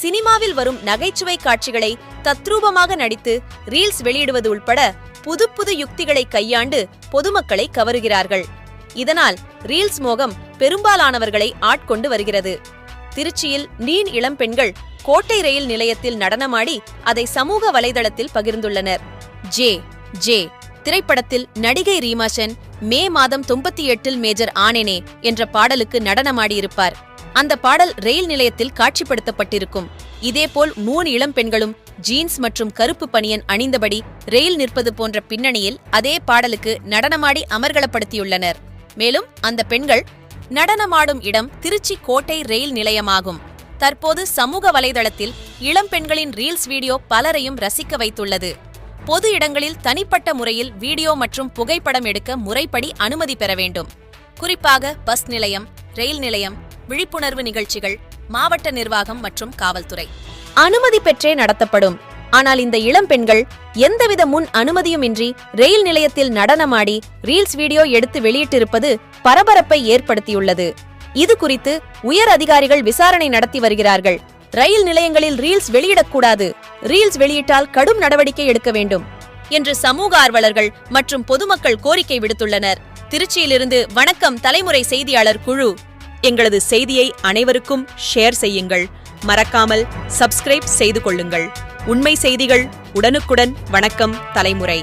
சினிமாவில் வரும் நகைச்சுவை காட்சிகளை தத்ரூபமாக நடித்து ரீல்ஸ் வெளியிடுவது உள்பட புது புது யுக்திகளை கையாண்டு பொதுமக்களை கவருகிறார்கள். இதனால் ரீல்ஸ் மோகம் பெரும்பாலானவர்களை ஆட்கொண்டு வருகிறது. திருச்சியில் நீன் இளம்பெண்கள் கோட்டை ரயில் நிலையத்தில் நடனமாடி அதை சமூக வலைதளத்தில் பகிர்ந்துள்ளனர். ஜே ஜே திரைப்படத்தில் நடிகை ரீமாஷன் மே மாதம் தொம்பத்தி எட்டில் மேஜர் ஆனேனே என்ற பாடலுக்கு நடனமாடியிருப்பார். அந்த பாடல் ரயில் நிலையத்தில் காட்சிப்படுத்தப்பட்டிருக்கும். இதேபோல் மூணு இளம் பெண்களும் ஜீன்ஸ் மற்றும் கருப்பு பனியன் அணிந்தபடி ரயில் நிற்பது போன்ற பின்னணியில் அதே பாடலுக்கு நடனமாடி அமர்கலப்படுத்தியுள்ளனர். மேலும் அந்த பெண்கள் நடனமாடும் இடம் திருச்சி கோட்டை ரயில் நிலையமாகும். தற்போது சமூக வலைதளத்தில் இளம் பெண்களின் ரீல்ஸ் வீடியோ பலரையும் ரசிக்க வைத்துள்ளது. பொது இடங்களில் தனிப்பட்ட முறையில் வீடியோ மற்றும் புகைப்படம் எடுக்க முறைப்படி அனுமதி பெற வேண்டும். குறிப்பாக பஸ் நிலையம் ரயில் நிலையம் விழிப்புணர்வு நிகழ்ச்சிகள் மாவட்ட நிர்வாகம் மற்றும் காவல்துறை. அனுமதி பெற்றே நடத்தப்படும். ஆனால் இந்த இளம் பெண்கள் எந்தவித முன் அனுமதியுமின்றி ரயில் நிலையத்தில் நடனமாடி ரீல்ஸ் வீடியோ எடுத்து வெளியிட்டிருப்பது பரபரப்பை ஏற்படுத்தியுள்ளது. இது குறித்து உயர் அதிகாரிகள் விசாரணை நடத்தி வருகிறார்கள். ரயில் நிலையங்களில் ரீல்ஸ் வெளியிடக்கூடாது. ரீல்ஸ் வெளியிட்டால் கடும் நடவடிக்கை எடுக்க வேண்டும் என்று சமூக ஆர்வலர்கள் மற்றும் பொதுமக்கள் கோரிக்கை விடுத்துள்ளனர். திருச்சியிலிருந்து வணக்கம் தலைமுறை செய்தியாளர் குழு. எங்களது செய்தியை அனைவருக்கும் ஷேர் செய்யுங்கள். மறக்காமல் சப்ஸ்கிரைப் செய்து கொள்ளுங்கள். உண்மை செய்திகள் உடனுக்குடன் வணக்கம் தலைமுறை.